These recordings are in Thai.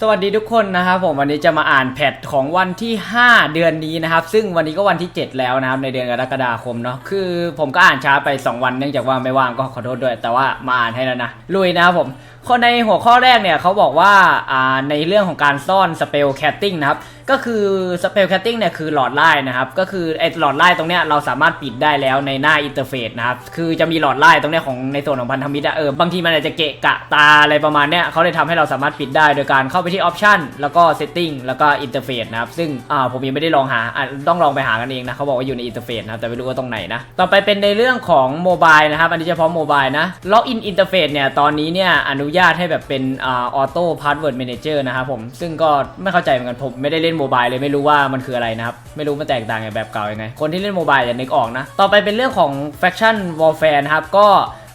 สวัสดีทุกคนนะครับผมวันนี้จะมาอ่านแพทของวันที่ 5 เดือนนี้นะครับ ซึ่งวันนี้ก็วันที่ 7 แล้วนะครับในเดือนกรกฎาคมเนาะคือผมก็อ่านช้าไป 2 วันเนื่องจากว่าไม่ว่างก็ขอโทษด้วย แต่ว่ามาอ่านให้แล้วนะลุยนะครับผมคนในหัวข้อแรกเนี่ยเขาบอกว่าอ่าในเรื่องของการซ่อนสเปลแคตติ้งนะครับ ก็คือสเปลแคตติ้งเนี่ยคือหลอดไล่นะครับ ก็คือไอ้หลอดไล่ตรงเนี้ยเราสามารถปิดได้แล้วในหน้าอินเทอร์เฟซนะครับ คือจะมีหลอดไล่ตรงเนี้ยของในส่วนของพันธมิตรอะเออบางทีมันอาจจะเกะกะตาอะไรประมาณเนี้ยเขาเลยทำให้เราสามารถปิดได้โดยการเข้าไปที่ออปชันแล้วก็เซตติ้งแล้วก็อินเทอร์เฟซนะครับ ซึ่งอ่าผมยังไม่ได้ลองหาต้องลองไปหากันเองนะเขาบอกว่าอยู่ในอินเทอร์เฟซนะครับแต่ไม่รู้ว่าตรงไหนนะต่อไปเป็นในเรื่องของโมบายนะครับอันนี้เฉพาะโมบายนะล็อกอินอินเทอร์เฟซเนี่ยตอนนี้เนี่ยอนุญาตให้แบบเป็นอ่าออโต้พาสเวิร์ดแมเนเจอร์นะครับผมซึ่งก็ไม่เข้าใจเหมือนกันผมไม่ได้เล่นโมบายเลยไม่รู้ว่ามันคืออะไรนะครับ ไม่รู้มันแตกต่างกับแบบเก่ายังไง คนที่เล่นโมบายจะนึกออกนะ ต่อไปเป็นเรื่องของ Faction Warfare นะครับ ก็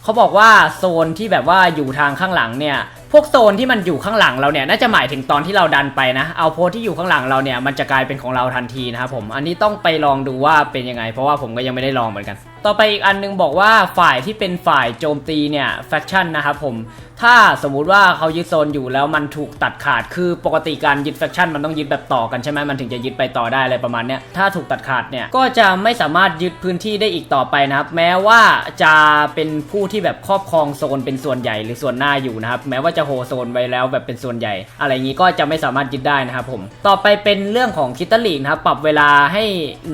เขาบอกว่าโซนที่แบบว่าอยู่ทางข้างหลังเนี่ยพวกโซนที่มันอยู่ข้างหลังเราเนี่ยน่าจะหมายถึงตอนที่เราดันไปนะ เอาโพสที่อยู่ข้างหลังเราเนี่ยมันจะกลายเป็นของเราทันทีนะครับผมอันนี้ต้องไปลองดูว่าเป็นยังไง เพราะว่าผมก็ยังไม่ได้ลองเหมือนกัน ต่อไปอีกอันนึงบอกว่าฝ่ายที่เป็นฝ่ายโจมตีเนี่ยแฟคชั่นนะครับผม ถ้าสมมุติว่าเขายึดโซนอยู่แล้วมันถูกตัดขาดคือปกติการยึดแฟคชั่นมันต้องยึดแบบต่อกันใช่ไหมมันถึงจะยึดไปต่อได้อะไรประมาณเนี้ยถ้าถูกตัดขาดเนี่ยก็จะไม่สามารถยึดพื้นที่ได้อีกต่อไปนะครับ แม้ว่าจะเป็นผู้ที่แบบครอบครองโซนเป็นส่วนใหญ่หรือส่วนหน้าอยู่นะครับ แม้ว่าจะโฮโซนไว้แล้วแบบเป็นส่วนใหญ่ อะไรอย่างนี้ก็จะไม่สามารถยึดได้นะครับผมต่อไปเป็นเรื่องของคิตเตอร์ลีนะครับปรับเวลาให้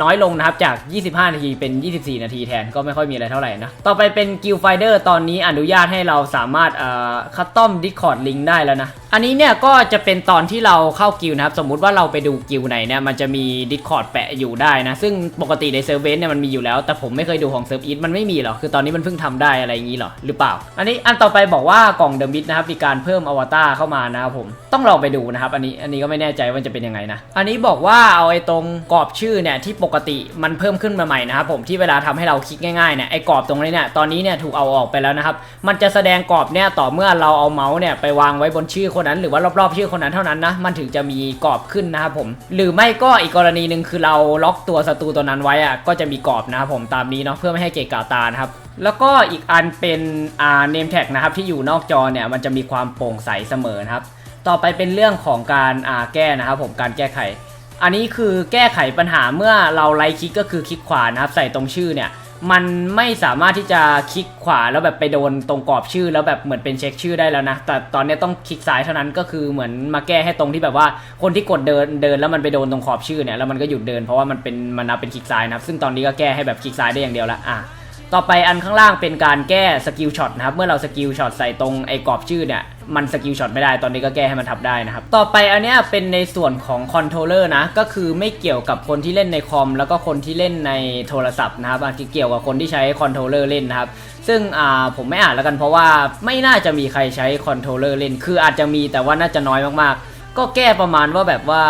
น้อยลงนะครับจาก 25 นาทีเป็น 24 นาทีแทนก็ไม่ค่อยมีอะไรเท่าไหร่นะต่อไปเป็นกิลไฟเดอร์ตอนนี้อนุญาตให้เราสามารถเอ่อคัสตอม Discord Link ได้แล้วนะ อันนี้เนี่ยก็จะเป็นตอนที่เราเข้ากิลนะครับ สมมุติว่าเราไปดูกิลไหนเนี่ยมันจะมี Discord แปะอยู่ได้นะ ซึ่งปกติในเซิร์ฟเวนเนี่ยมันมีอยู่แล้ว แต่ผมไม่เคยดูของเซิร์ฟอีทมันไม่มีหรอ คือตอนนี้มันเพิ่งทำได้อะไรอย่างนี้หรอ หรือเปล่า อันนี้อันต่อไปบอกว่ากล่องเดอะมิดนะครับมีการเพิ่มอวตารเข้ามานะครับผม ต้องลองไปดูนะครับ อันนี้ อันนี้ก็ไม่แน่ใจว่าจะเป็นยังไงนะ อันนี้บอกว่าเอาไอ้ตรงกรอบชื่อเนี่ยที่ปกติมันเพิ่มขึ้นมาใหม่นะครับผมที่เวลาทำให้เราคลิกง่ายๆเนี่ยไอ้กรอบตรงนี้เนี่ยตอนนี้เนี่ยถูกเอาออกไปแล้วนะครับมันจะแสดงกรอบเนี่ยต่อเมื่อเราเอาเมาส์เนี่ยไปวางไว้บนชื่อคนนั้นหรือว่ารอบๆชื่อคนนั้นเท่านั้นนะมันถึงจะมีกรอบขึ้นนะครับผม หรือไม่ก็อีกกรณีหนึ่งคือเราล็อกตัวศัตรูตัวนั้นไว้อะก็จะมีกรอบนะครับผมตามนี้เนาะเพื่อไม่ให้เกะกะตานะครับแล้วก็อีกอันเป็นอ่า name tag นะครับที่อยู่นอกจอเนี่ยมันจะมีความโปร่งใสเสมอนะครับต่อไปเป็นเรื่องของการอ่าแก้นะครับผมการแก้ไข อันนี้คือแก้ไขปัญหาเมื่อเราไลค์คลิกก็คือคลิกขวานะครับใส่ตรงชื่อเนี่ย มันไม่สามารถที่จะคลิกขวาแล้วแบบไปโดนตรงกรอบชื่อแล้วแบบเหมือนเป็นเช็คชื่อได้แล้วนะ แต่ตอนนี้ต้องคลิกซ้ายเท่านั้นก็คือเหมือนมาแก้ให้ตรงที่แบบว่าคนที่กดเดินเดินแล้วมันไปโดนตรงขอบชื่อเนี่ยแล้วมันก็หยุดเดินเพราะว่ามันเป็นมันนับเป็นคลิกซ้ายนะครับซึ่งตอนนี้ก็แก้ให้แบบคลิกซ้ายได้อย่างเดียวละอะ ต่อไปอันข้างล่างเป็นการแก้สกิลช็อตนะครับ เมื่อเราสกิลช็อตใส่ตรงไอ้กรอบชื่อเนี่ย มันสกิลช็อตไม่ได้ ตอนนี้ก็แก้ให้มันทับได้นะครับ ต่อไปอันเนี้ยเป็นในส่วนของคอนโทรลเลอร์นะ ก็คือไม่เกี่ยวกับคนที่เล่นในคอม แล้วก็คนที่เล่นในโทรศัพท์นะครับอันที่เกี่ยวกับคนที่ใช้คอนโทรลเลอร์เล่นนะครับ ซึ่งอ่าผมไม่อ่านแล้วกันเพราะว่าไม่น่าจะมีใครใช้คอนโทรลเลอร์เล่น คืออาจจะมีแต่ว่าน่าจะน้อยมากๆ ก็แก้ประมาณว่าแบบว่า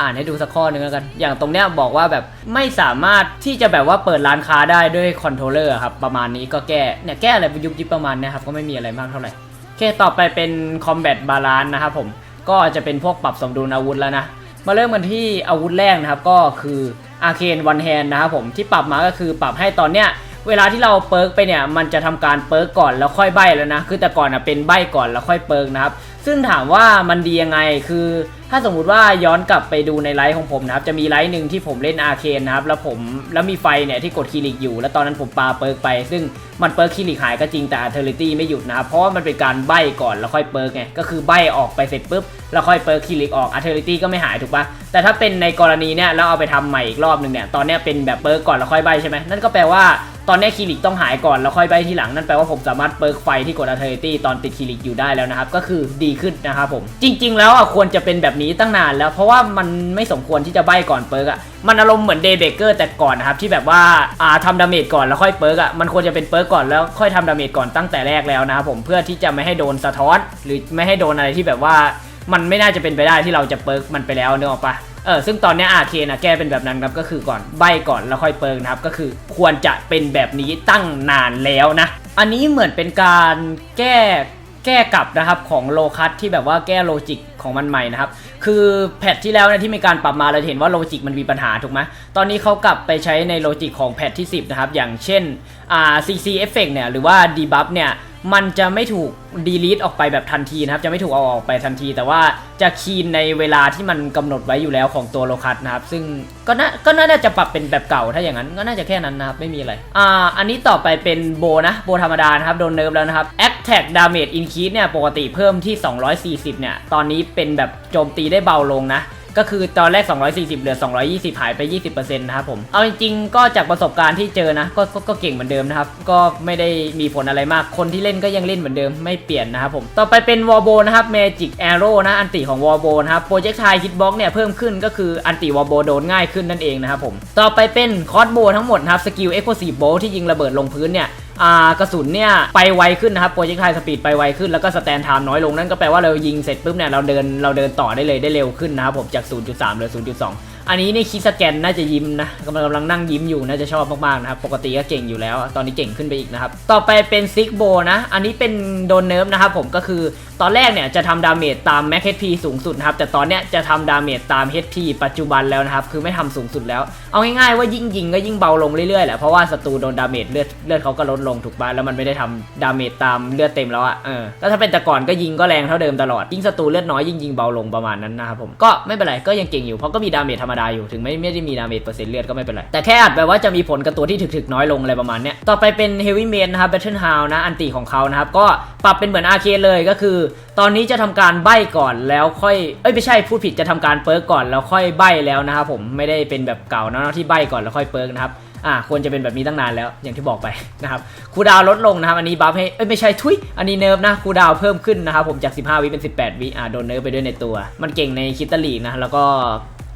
อ่านให้ดูสักข้อหนึ่งแล้วกัน อย่างตรงเนี้ยบอกว่าแบบไม่สามารถที่จะแบบว่าเปิดร้านค้าได้ด้วยคอนโทรลเลอร์ครับประมาณนี้ก็แก้เนี่ยแก้อะไรยุบยิบประมาณนี้ครับก็ไม่มีอะไรมากเท่าไหร่โอเคต่อไปเป็น Combat Balance นะครับผมก็จะเป็นพวกปรับสมดุลอาวุธแล้วนะมาเริ่มกันที่อาวุธแรกนะครับก็คืออาเคนวันแฮนนะครับผมที่ปรับมาก็คือปรับให้ตอนเนี้ย เวลาที่เราเปิร์กไปเนี่ยมันจะทำการเปิร์กก่อนแล้วค่อยใบแล้วนะคือแต่ก่อนอะเป็นใบก่อนแล้วค่อยเปิร์กนะครับซึ่งถามว่ามันดียังไงคือ ถ้าสมมุติว่าย้อนกลับไปดูในไลฟ์ของผมนะครับจะมีไลฟ์หนึ่งที่ผมเล่นอาเคนนะครับแล้วผมแล้วมีไฟเนี่ยที่กดคีริกอยู่ แล้วตอนนั้นผมปาเปิร์กไป ซึ่งมันเปิร์กคีริกหายก็จริงแต่อัลเทอร์ตี้ไม่หยุดนะครับเพราะว่ามันเป็นการใบก่อนแล้วค่อยเปิร์กไงก็คือใบออกไปเสร็จปุ๊บแล้วค่อยเปิร์กคีริกออกอัลเทอร์ตี้ก็ไม่หายถูกปะแต่ถ้าเป็นในกรณีเนี่ยแล้วเอาไปทำใหม่อีกรอบหนึ่งเนี่ยตอนเนี้ยเป็นแบบเปิร์กก่อนแล้วค่อยใบใช่ไหมนั่นก็แปลว่า ตอนนี้คีริกต้องหายก่อนแล้วค่อยใบทีหลังนั่นแปลว่าผมสามารถเปิร์กไฟที่กดอัลเทอร์ตี้ตอนติดคีริกอยู่ได้แล้วนะครับ ก็คือดีขึ้นนะครับผม จริง ๆ แล้วอะควรจะเป็นแบบนี้ตั้งนานแล้ว เพราะว่ามันไม่สมควรที่จะใบก่อนเปิร์กอะมันอารมณ์เหมือนเดย์เบเกอร์แต่ก่อนนะครับที่แบบว่าอ่าทำดาเมจก่อนแล้วค่อยเปิร์กอะมันควรจะเป็นเปิร์กก่อนแล้วค่อยทำดาเมจก่อนตั้งแต่แรกแล้วนะครับผมเพื่อที่จะไม่ให้โดนสะท้อน หรือไม่ให้โดนอะไรที่แบบว่า มันไม่น่าจะเป็นไปได้ที่เราจะเปิร์กมันไปแล้วเนออกปะ เออซึ่งตอนนี้อาเคนะแก้เป็นแบบนั้นครับก็คือก่อนใบก่อนแล้วค่อยเปิร์กนะครับก็คือควรจะเป็นแบบนี้ตั้งนานแล้วนะ อันนี้เหมือนเป็นการแก้แก้กลับนะครับของโลคัสที่แบบว่าแก้โลจิกของมันใหม่นะครับ คือแพทที่แล้วนี่ยที่มีการปรับมาเราเห็นว่าโลจิกมันมีปัญหาถูกไหมตอนนี้เขากลับไปใช้ในโลจิกของแพทที่ 10 นะครับ อย่างเช่นอ่า CC effect เนี่ยหรือว่า debuff เนี่ย มันจะไม่ถูกดีลีทออกไปแบบทันทีนะครับ จะไม่ถูกเอาออกไปทันที แต่ว่าจะคีนในเวลาที่มันกำหนดไว้อยู่แล้วของตัวโลคัสนะครับ ซึ่งก็น่าก็น่าจะปรับเป็นแบบเก่าถ้าอย่างนั้นก็น่าจะแค่นั้นนะครับ ไม่มีอะไร อ่า อันนี้ต่อไปเป็นโบนะ โบธรรมดานะครับ โดนเนิร์ฟแล้วนะครับ Attack Damage Increase เนี่ยปกติเพิ่มที่ 240 เนี่ย ตอนนี้เป็นแบบโจมตีได้เบาลงนะ ก็คือตอนแรก 240 เหลือ 220 หายไป 20%นะครับผม เอาจริงๆ ก็จากประสบการณ์ที่เจอนะกก็ก็เก่งเหมือนเดิมนะครับ ก็ไม่ได้มีผลอะไรมาก คนที่เล่นก็ยังเล่นเหมือนเดิม ไม่เปลี่ยนนะครับผม ต่อไปเป็นวอลโบนะครับ Magic Arrow นะอันติของวอลโบนะครับ Projectile Hitbox เนี่ยเพิ่มขึ้นก็คืออันติวอลโบโดนง่ายขึ้นนั่นเองนะครับผม ต่อไปเป็นคอร์สโบทั้งหมดนะครับสกิล Explosive Bolt ที่ยิงระเบิดลงพื้นเนี่ย กระสุนเนี่ยไปไวขึ้นนะครับโปรเจกต์ไทสปีดไปไวขึ้นแล้วก็สแตนไทม์น้อยลงนั่นก็แปลว่าเรายิงเสร็จปุ๊บเนี่ยเราเดินเราเดินต่อได้เลยได้เร็วขึ้นนะครับผมจาก 0.3เหลือ 0.2 อันนี้นี่คิดสแกนน่าจะยิ้มนะกำลังกำลังนั่งยิ้มอยู่น่าจะชอบมากๆนะครับปกติก็เก่งอยู่แล้ว ตอนนี้เก่งขึ้นไปอีกนะครับต่อไปเป็นซิกโบนะอันนี้เป็นโดนเนิร์ฟนะครับผมก็คือตอนแรกเนี่ยจะทำดาเมจตามแม็กเฮดพีสูงสุดนะครับแต่ตอนเนี้ยจะทำดาเมจตาม HP ปัจจุบันแล้วนะครับคือไม่ทำสูงสุดแล้ว เอาง่ายๆว่ายิ่งยิงก็ยิ่งเบาลงเรื่อยๆแหละเพราะว่าศัตรูโดนดาเมจเลือดเลือดเขาก็ลดลงถูกปะแล้วมันไม่ได้ทำดาเมจตามเลือดเต็มแล้วอะเออแล้วถ้าเป็นแต่ก่อนก็ยิงก็แรงเท่าเดิมตลอดยิ่งศัตรูเลือดน้อยยิ่งยิงเบาลงประมาณนั้นนะครับผมก็ไม่เป็นไรก็ยังเก่งอยู่เพราะก็มีดาเมจธรรมดาอยู่ถึงไม่ไม่ได้มีดาเมจเปอร์เซ็นต์เลือดก็ไม่เป็นไรแต่แค่อาจแปลว่าจะมีผลกับตัวที่ถึกๆน้อยลงอะไรประมาณเนี้ยต่อไปเป็นเฮฟวี่เมนนะครับแบทเทิลฮาวนะอันติของเขานะครับก็ปรับเป็นเหมือนอาร์เคเลยก็คือตอนนี้จะทำการใบ้ก่อนแล้วค่อยเอ้ยไม่ใช่พูดผิดจะทำการเปิร์กก่อนแล้วค่อยใบ้แล้วนะครับผมไม่ได้เป็นแบบเก่านะที่ใบ้ก่อนแล้วค่อยเปิร์กนะครับอ่าควรจะเป็นแบบนี้ตั้งนานแล้วอย่างที่บอกไปนะครับคูดาวลดลงนะครับอันนี้บัฟให้เอ้ยไม่ใช่ทุยอันนี้เนิร์ฟนะคูดาวเพิ่มขึ้นนะครับผมจาก 15 วิเป็น 18 วิอ่าโดนเนิร์ฟไปด้วยในตัว มันเก่งในคิตตลีนะแล้วก็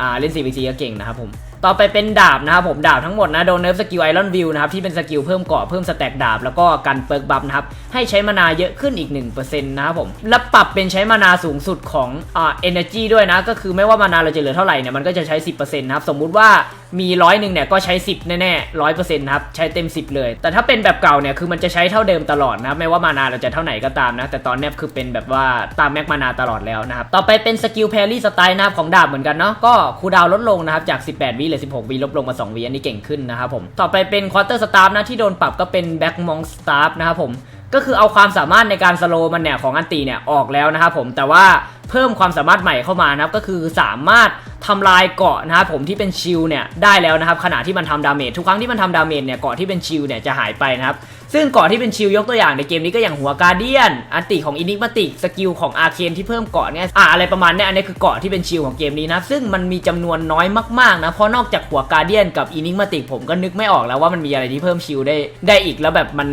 อ่าเล่น CVC ก็เก่งนะครับผม ต่อไปเป็นดาบนะครับผมดาบทั้งหมดนะโดนเนิร์ฟสกิลไอรอนวิวนะครับที่เป็นสกิลเพิ่มเกาะเพิ่มสแต็กดาบแล้วก็กันเปิร์กบัฟนะครับให้ใช้มานาเยอะขึ้นอีก 1%นะครับผมและปรับเป็นใช้มานาสูงสุดของอ่า energy ด้วยนะก็คือไม่ว่ามานาเราจะเหลือเท่าไหร่เนี่ยมันก็จะใช้ 10%นะครับสมมุติว่า มีร้อยหนึ่งเนี่ยก็ใช้ 10 แน่ๆร้อยเปอร์เซ็นต์ครับ ใช้เต็ม 10 เลย แต่ถ้าเป็นแบบเก่าเนี่ยคือมันจะใช้เท่าเดิมตลอดนะครับไม่ว่ามานาเราจะเท่าไหนก็ตามนะ แต่ตอนนี้คือเป็นแบบว่าตามแม็กมานาตลอดแล้วนะครับ ต่อไปเป็นสกิลแพรี่สไตล์นะครับของดาบเหมือนกันเนาะ ก็คูดาวลดลงนะครับ จาก 18วิเหลือ 16วิลบลงมา 2วิอันนี้เก่งขึ้นนะครับผม ต่อไปเป็นควอเตอร์สตาร์นะที่โดนปรับก็เป็นแบ็กมองสตาร์นะครับผม ก็คือเอาความสามารถในการสโลว์มันเนี่ยของอันตีเนี่ยออกแล้วนะครับผมแต่ว่า เพิ่มความสามารถใหม่เข้ามานะครับก็คือสามารถทำลายเกาะนะครับผมที่เป็นชิลเนี่ยได้แล้วนะครับขณะที่มันทำดาเมจทุกครั้งที่มันทำดาเมจเนี่ยเกาะที่เป็นชิลเนี่ยจะหายไปนะครับซึ่งเกาะที่เป็นชิลยกตัวอย่างในเกมนี้ก็อย่างหัวการเดียน อันติของอินิกมาติกสกิลของอาเคนที่เพิ่มเกาะเนี่ยอะอะไรประมาณเนี้ยอันนี้คือเกาะที่เป็นชิลของเกมนี้นะซึ่งมันมีจำนวนน้อยมากๆนะเพราะนอกจากหัวการเดียนกับอินิกมาติกผมก็นึกไม่ออกแล้วว่ามันมีอะไรที่เพิ่มชิลได้ได้อีกแล้วแบบมัน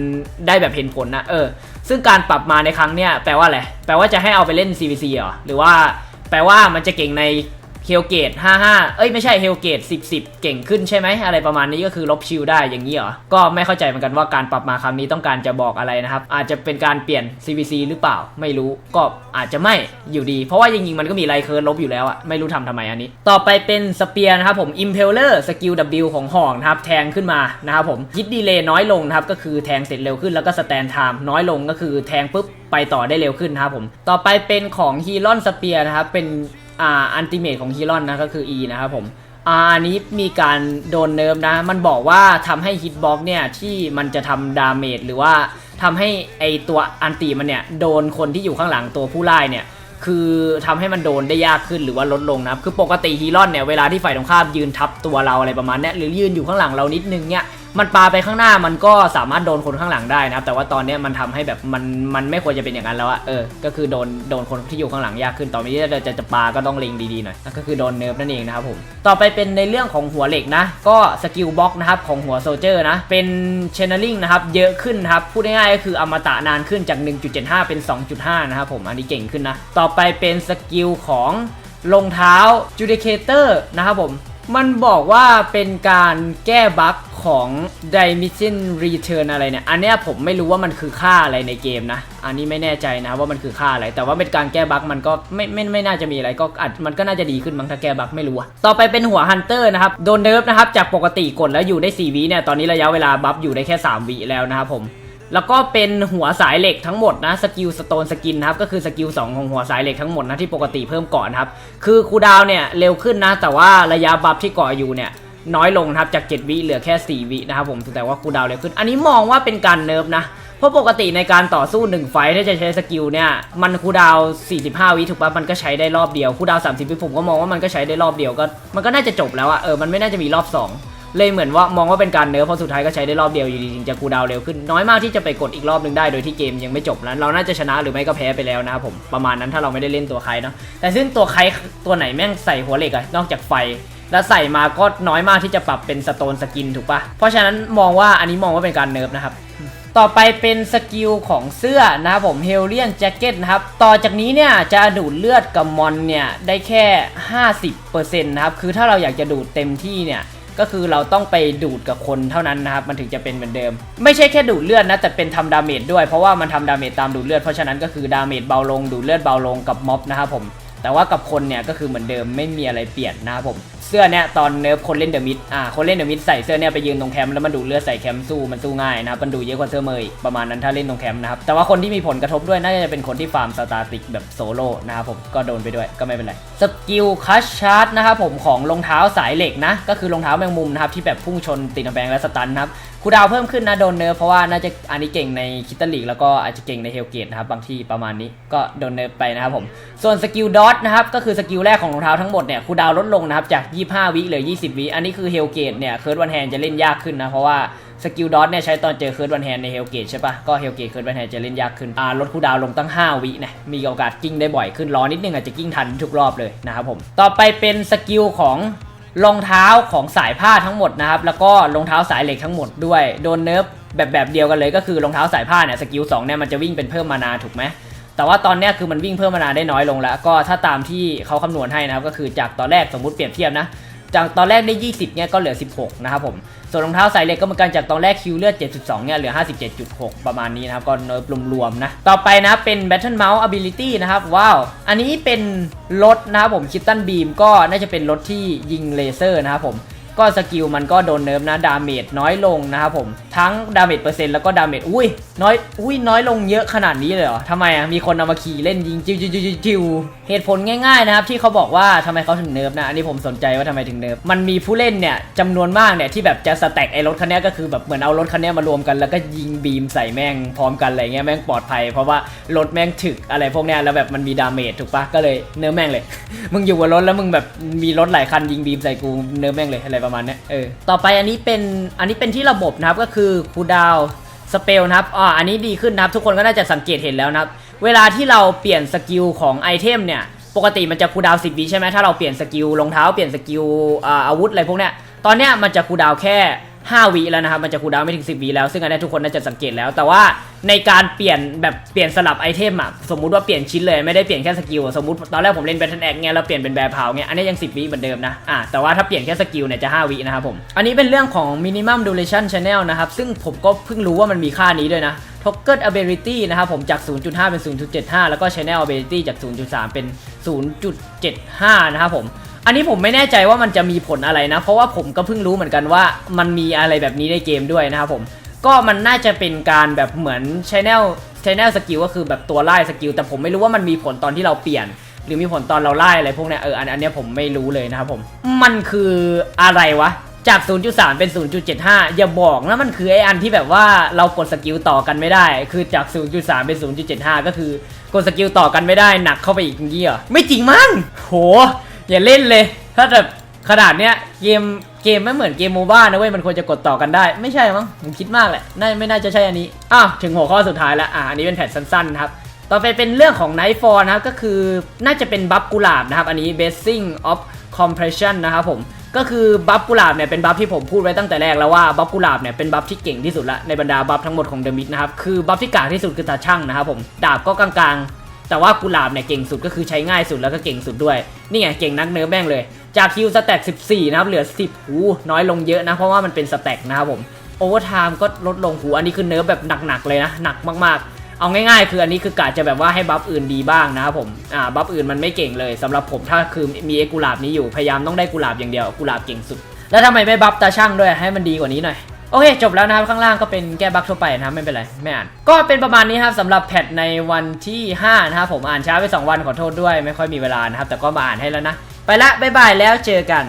ได้แบบเห็นผลนะเออ ซึ่งการปรับมาในครั้งเนี้ยแปลว่าอะไร แปลว่าจะให้เอาไปเล่น CVC เหรอ หรือว่าแปลว่ามันจะเก่งใน เฮลเกต55 เอ้ยไม่ใช่เฮลเกต10 10 เก่งขึ้นใช่ไหมอะไรประมาณนี้ก็คือลบชิลได้อย่างนี้เหรอ ก็ไม่เข้าใจเหมือนกันว่าการปรับมาครั้งนี้ต้องการจะบอกอะไรนะครับ อาจจะเป็นการเปลี่ยน CVC หรือเปล่าไม่รู้ก็อาจจะไม่อยู่ดี เพราะว่าจริงๆมันก็มีไลเคอร์ลบอยู่แล้วอะไม่รู้ทำทำไมอันนี้ ต่อไปเป็นสเปียร์นะครับผม Impeller สกิล W ของห่องนะครับแทงขึ้นมานะครับผมยิดดีเลย์น้อยลงนะครับก็คือแทงเสร็จเร็วขึ้นแล้วก็สแตนไทม์น้อยลงก็คือแทงปุ๊บไปต่อได้เร็วขึ้นนะครับผม ต่อไปเป็นของฮีรอนสเปียร์นะครับ เป็น อ่าอันติเมทของฮีรอนนะก็คือ E นะครับผมอาอันนี้มีการโดนเนิร์ฟนะ มันบอกว่าทำให้ฮิตบ็อกเนี่ย ที่มันจะทำดาเมจหรือว่าทำให้ไอตัวอันตีมันเนี่ย โดนคนที่อยู่ข้างหลังตัวผู้ไล่เนี่ย คือทำให้มันโดนได้ยากขึ้นหรือว่าลดลงนะครับ คือปกติฮีรอนเนี่ย เวลาที่ฝ่ายตรงข้ามยืนทับตัวเราอะไรประมาณนี้หรือยืนอยู่ข้างหลังเรานิดนึงเนี่ย มันปาไปข้างหน้ามันก็สามารถโดนคนข้างหลังได้นะครับแต่ว่าตอนนี้มันทำให้แบบมันมันไม่ควรจะเป็นอย่างนั้นแล้วอะเออก็คือโดนโดนคนที่อยู่ข้างหลังยากขึ้นต่อไปนี้จะจะจะปาก็ต้องเล็งดีๆหน่อยก็คือโดนเนิร์ฟนั่นเองนะครับผมต่อไปเป็นในเรื่องของหัวเหล็กนะ ก็สกิลบล็อกนะครับของหัวโซเจอร์นะเป็นเชนเนอริงนะครับเยอะขึ้นนะครับพูดง่ายๆก็คืออมตะนานขึ้นจาก 1.75 เป็น 2.5 นะครับผมอันนี้เก่งขึ้นนะต่อไปเป็นสกิลของรองเท้า Judicator นะครับผม มันบอกว่าเป็นการแก้บั๊กของ Dimension Return อะไรเนี่ย อันเนี้ยผมไม่รู้ว่ามันคือค่าอะไรในเกมนะ อันนี้ไม่แน่ใจนะว่ามันคือค่าอะไร แต่ว่าเป็นการแก้บั๊กมันก็ไม่ไม่ไม่น่าจะมีอะไรก็อาจมันก็น่าจะดีขึ้นมั้งถ้าแก้บั๊กไม่รู้อะต่อไปเป็นหัว Hunter นะครับ โดนเนิร์ฟนะครับ จากปกติกดแล้วอยู่ได้ 4วิเนี่ย ตอนนี้ระยะเวลาบัฟอยู่ได้แค่ 3วิแล้วนะครับผม แล้วก็เป็นหัวสายเหล็กทั้งหมดนะสกิลสโตนสกินนะครับก็คือสกิล2ของหัวสายเหล็กทั้งหมดนะที่ปกติเพิ่มเกาะนะครับคือคูดาวเนี่ยเร็วขึ้นนะ แต่ว่าระยะบัฟที่กาะอยู่เนี่ยน้อยลงนะครับจาก 7 วิเหลือแค่ 4 วินะครับผมแต่ว่าคูดาวเร็วขึ้น อันนี้มองว่าเป็นการเนิร์ฟนะ เพราะปกติในการต่อสู้ 1 ไฟท์ถ้าจะใช้สกิลเนี่ยมันคูดาว 45 วิถูกปะมันก็ใช้ได้รอบเดียวคูดาว 30 วิผมก็มองว่ามันก็ใช้ได้รอบเดียวก็มันก็น่าจะจบแล้วอะเออมันไม่น่าจะมีรอบ 2 เลยเหมือนว่ามองว่าเป็นการเนิร์ฟเพราะสุดท้ายก็ใช้ได้รอบเดียวอยู่ดีถึงจะคูดาวเร็วขึ้นน้อยมากที่จะไปกดอีกรอบหนึงได้โดยที่เกมยังไม่จบนะเราน่าจะชนะหรือไม่ก็แพ้ไปแล้วนะครับผมประมาณนั้นถ้าเราไม่ได้เล่นตัวใครเนาะแต่ซึ่งตัวใครตัวไหนแม่งใส่หัวเหล็กอะนอกจากไฟแล้วใส่มาก็น้อยมากที่จะปรับเป็นสโตนสกินถูกปะเพราะฉะนั้นมองว่าอันนี้มองว่าเป็นการเนิร์ฟนะครับต่อไปเป็นสกิลของเสื้อนะครับผมเฮลเลียนแจ็คเก็ตนะครับต่อจากนี้เนี่ยจะดูดเลือดกับมอนเนี่ยได้แค่ 50%นะครับคือถ้าเราอยากจะดูดเต็มที่เนี่ย ก็คือเราต้องไปดูดกับคนเท่านั้นนะครับมันถึงจะเป็นเหมือนเดิม ไม่ใช่แค่ดูดเลือดนะแต่เป็นทำดาเมจด้วยเพราะว่ามันทำดาเมจตามดูดเลือดเพราะฉะนั้นก็คือดาเมจเบาลงดูดเลือดเบาลงกับม็อบนะครับผมแต่ว่ากับคนเนี่ยก็คือเหมือนเดิมไม่มีอะไรเปลี่ยนนะครับผมเสื้อเนี่ยตอนเนิร์ฟคนเล่นเดอะมิดอ่าคนเล่นเดอะมิดใส่เสื้อเนี่ยไปยืนตรงแคมป์แล้วมันดูดเลือดใส่แคมป์สู้มันสู้ง่ายนะครับมันดูเยอะกว่าเสื้อเมย์ประมาณนั้นถ้าเล่นตรงแคมป์นะครับแต่ว่าคนที่มีผลกระทบด้วยน่าจะเป็นคนที่ฟาร์มสตาติกแบบโซโล่นะครับผมก็โดนไปด้วยก็ไม่เป็นไรสกิลคัชชาร์ดนะครับผมของรองเท้าสายเหล็กนะ ก็คือรองเท้าแมงมุมนะครับที่แบบพุ่งชนติดกำแพงและสตันครับคูดาวเพิ่มขึ้นนะโดนเนิร์ฟเพราะว่าน่าจะอันนี้เก่งในคิตตันลีกแล้วก็อาจจะเก่งในเฮลเกตนะครับบางที่ประมาณนี้ก็โดนเนิร์ฟไปนะครับผมส่วนสกิลดอทนะครับก็คือสกิลแรกของรองเท้าทั้งหมดเนี่ยคูดาวลดลงนะครับจาก 25 วิเหลือ 20 วิอันนี้คือเฮลเกตเนี่ยเคิร์ดวันแฮนจะเล่นยากขึ้นนะเพราะว่า สกิลดอทเนี่ยใช้ตอนเจอเคิร์ดวันแฮนในเฮลเกตใช่ปะก็เฮลเกตเคิร์ดวันแฮนจะเล่นยากขึ้นอ่าลดคูดาวลงตั้ง 5 วินะมีโอกาสกิ้งได้บ่อยขึ้นรอนิดนึงอาจจะกิ้งทันทุกรอบเลยนะครับผมต่อไปเป็นสกิลของรองเท้าของสายผ้าทั้งหมดนะครับแล้วก็รองเท้าสายเหล็กทั้งหมดด้วยโดนเนิร์ฟแบบแบบเดียวกันเลยก็คือรองเท้าสายผ้าเนี่ยสกิล2เนี่ยมันจะวิ่งเป็นเพิ่มมานาถูกไหมแต่ว่าตอนนี้คือมันวิ่งเพิ่มมานาได้น้อยลงแล้ว ก็ถ้าตามที่เขาคำนวณให้นะครับก็คือจากตอนแรกสมมติเปรียบเทียบนะ จากตอนแรกได้ 20เนี่ยก็เหลือ 16 นะครับผม ส่วนรองเท้าสายเหล็กก็เหมือนกันจากตอนแรกคิวเลือด 72เนี่ยเหลือ 57.6 ประมาณนี้นะครับก็เนิร์ฟรวมๆนะ ต่อไปนะเป็น Battle Mouse Ability นะครับ ว้าว อันนี้เป็นรถนะครับผมคิตตันบีมก็น่าจะเป็นรถที่ยิงเลเซอร์นะครับผม ก็สกิลมันก็โดนเนิร์ฟนะดาเมจน้อยลงนะครับผมทั้งดาเมจเปอร์เซ็นต์แล้วก็ดาเมจอุ้ยน้อยอุ้ยน้อยลงเยอะขนาดนี้เลยเหรอทำไมอะมีคนเอามาขี่เล่นยิงจิวจิวจิวจิวจิวเหตุผลง่ายๆนะครับที่เขาบอกว่าทำไมเขาถึงเนิร์ฟนะอันนี้ผมสนใจว่าทำไมถึงเนิร์ฟมันมีผู้เล่นเนี่ยจำนวนมากเนี่ยที่แบบจะสแต็กไอ้รถคันนี้ก็คือแบบเหมือนเอารถคันนี้มารวมกันแล้วก็ยิงบีมใส่แม่งพร้อมกันอะไรเงี้ยแม่งปลอดภัย เพราะว่ารถแม่งถึกอะไรพวกเนี้ยแล้วแบบมันมีดาเมจถูกปะก็เลยเนิร์ฟแม่งเลย มึงอยู่บนรถแล้วมึงแบบมีรถหลายคันยิงบีมใส่กูเนิร์ฟแม่งเลยอะไรประมาณเนี้ยเออต่อไปอันนี้เป็นอันนี้เป็นที่ระบบนะครับก็คือคูดาวสเปลนะครับอ่าอันนี้ดีขึ้นนะครับ ทุกคนก็น่าจะสังเกตเห็นแล้วนะครับ เวลาที่เราเปลี่ยนสกิลของไอเทมเนี่ยปกติมันจะคูดาวน์10วิใช่ไหมถ้าเราเปลี่ยนสกิลรองเท้าเปลี่ยนสกิลอ่าอาวุธอะไรพวกเนี้ยตอนเนี้ยมันจะคูดาวแค่ 5วิแล้วนะครับมันจะคูดาวไม่ถึง 10วิแล้วซึ่งอันนี้ทุกคนน่าจะสังเกตแล้วแต่ว่า ในการเปลี่ยนแบบเปลี่ยนสลับไอเทมอะสมมุติว่าเปลี่ยนชิ้นเลยไม่ได้เปลี่ยนแค่สกิลสมมติตอนแรกผมเล่นแบทเทิลแอคเงี้ยแล้วเปลี่ยนเป็นแบร์พาวเงี้ยอันนี้ยัง 10 วิเหมือนเดิมนะอ่าแต่ว่าถ้าเปลี่ยนแค่สกิลเนี่ยจะ 5 วินะครับผม อันนี้เป็นเรื่องของ minimum duration channel นะครับซึ่งผมก็เพิ่งรู้ว่ามันมีค่านี้ด้วยนะ Token Ability นะครับผมจาก 0.5 เป็น 0.75 แล้วก็ Channel Ability จาก 0.3 เป็น 0.75 นะครับผมอันนี้ผมไม่แน่ใจว่ามันจะมีผลอะไรนะ เพราะว่าผมก็เพิ่งรู้เหมือนกันว่ามันมีอะไรแบบนี้ในเกมด้วยนะครับผม ก็มันน่าจะเป็นการแบบเหมือน Channel Channel Skill ก็คือแบบตัวไล่สกิลแต่ผมไม่รู้ว่ามันมีผลตอนที่เราเปลี่ยน หรือมีผลตอนเราไล่อะไรพวกเนี้ยเอออันอันเนี้ยผมไม่รู้เลยนะครับผม มันคืออะไรวะจาก 0.3 เป็น 0.75 อย่าบอกนะมันคือไออันที่แบบว่าเรากดสกิลต่อกันไม่ได้ คือจาก 0.3 เป็น 0.75 ก็คือกดสกิลต่อกันไม่ได้หนักเข้าไปอีกงี้เหรอไม่จริงมั้งโห อย่าเล่นเลย ถ้าแบบ ขนาดเนี้ยเกมเกมไม่เหมือนเกมโมบ้านะเว้ยมันควรจะกดต่อกันได้ ไม่ใช่มั้งผมคิดมากแหละน่าไม่น่าจะใช่อันนี้อ้าวถึงหัวข้อสุดท้ายแล้วอะอันนี้เป็นแพทสั้นๆนะครับต่อไปเป็นเรื่องของ Nightfall นะครับก็คือน่าจะเป็นบัฟกุหลาบนะครับ อันนี้ Basing of Compression นะครับผมก็คือบัฟกุหลาบเนี่ยเป็นบัฟที่ผมพูดไว้ตั้งแต่แรกแล้วว่าบัฟกุหลาบเนี่ยเป็นบัฟที่เก่งที่สุดละในบรรดาบัฟทั้งหมดของเดอะมิดนะครับคือบัฟที่กากที่สุดคือตาช่างนะครับผมดาบก็กลางๆ แต่ว่ากุหลาบเนี่ยเก่งสุดก็คือใช้ง่ายสุดแล้วก็เก่งสุดด้วยนี่ไงเก่งนักเนื้อแม่งเลย จากคิวสแต็ก14 นะครับ เหลือ 10หูน้อยลงเยอะนะ เพราะว่ามันเป็นสแต็กนะครับผมโอเวอร์ไทม์ก็ลดลงหูอันนี้คือเนื้อแบบหนักๆเลยนะ หนักมากๆ เอาง่ายๆ คืออันนี้คือกะจะแบบว่าให้บัฟอื่นดีบ้างนะครับผมอ่าบัฟอื่นมันไม่เก่งเลยสำหรับผมถ้าคือมีเอกุหลาบนี้อยู่พยายามต้องได้กุหลาบอย่างเดียวกุหลาบเก่งสุด แล้วทำไมไม่บัฟตาช่างด้วยให้มันดีกว่านี้หน่อยโอเค จบแล้วนะครับ ข้างล่างก็เป็นแก้บั๊กทั่วไปนะครับไม่เป็นไร ไม่อ่าน ก็เป็นประมาณนี้ครับสำหรับแพทในวันที่ 5 นะครับผมอ่านช้าไป 2 วันขอโทษด้วย ไม่ค่อยมีเวลานะครับ แต่ก็มาอ่านให้แล้วนะ ไปละบ๊ายบายแล้วเจอกัน